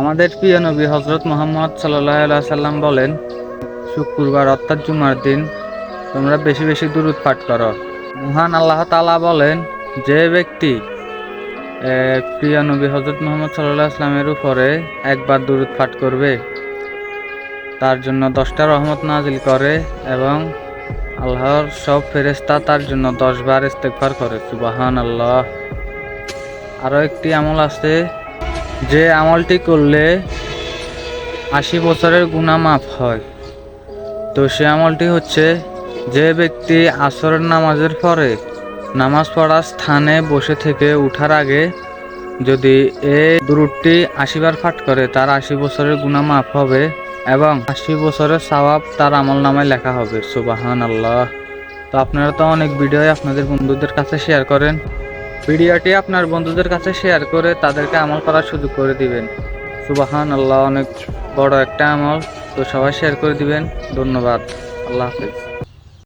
আমাদের প্রিয় নবী হজরত মোহাম্মদ সাল্লাহ সাল্লাম বলেন, শুক্রবার অর্থাৎ জুমার দিন, তোমরা বেশি বেশি দূরত পাঠ করো। মহান আল্লাহ তালা বলেন, যে ব্যক্তি প্রিয় নবী হজরত মোহাম্মদ সাল্লাহ উপরে একবার দূরত পাঠ করবে, তার জন্য দশটা রহমত নাজিল করে এবং আল্লাহর সব ফেরেস্তা তার জন্য দশ বার ইস্তেকবার করে। সুবাহান আল্লাহ আরও একটি আমল আছে যে আমলটি করলে আশি বছরের গুণা মাফ হয়। তো সে আমলটি হচ্ছে, যে ব্যক্তি আসরের নামাজের পরে নামাজ পড়ার স্থানে বসে থেকে উঠার আগে যদি এ দূরটি আশিবার পাঠ করে, তার আশি বছরের গুণা মাফ হবে এবং আশি বছরের সওয়াব তার আমল নামায় লেখা হবে। সুবাহান আল্লাহ তো আপনারা তো অনেক ভিডিও আপনাদের বন্ধুদের কাছে শেয়ার করেন। ভিডিওটি আপনার বন্ধুদের কাছে শেয়ার করে তাদেরকে আমল করার সুযোগ করে দিবেন। সুবাহান আল্লাহ অনেক বড় একটা আমল। তো সবাই শেয়ার করে দিবেন। ধন্যবাদ। আল্লাহ হাফিজ।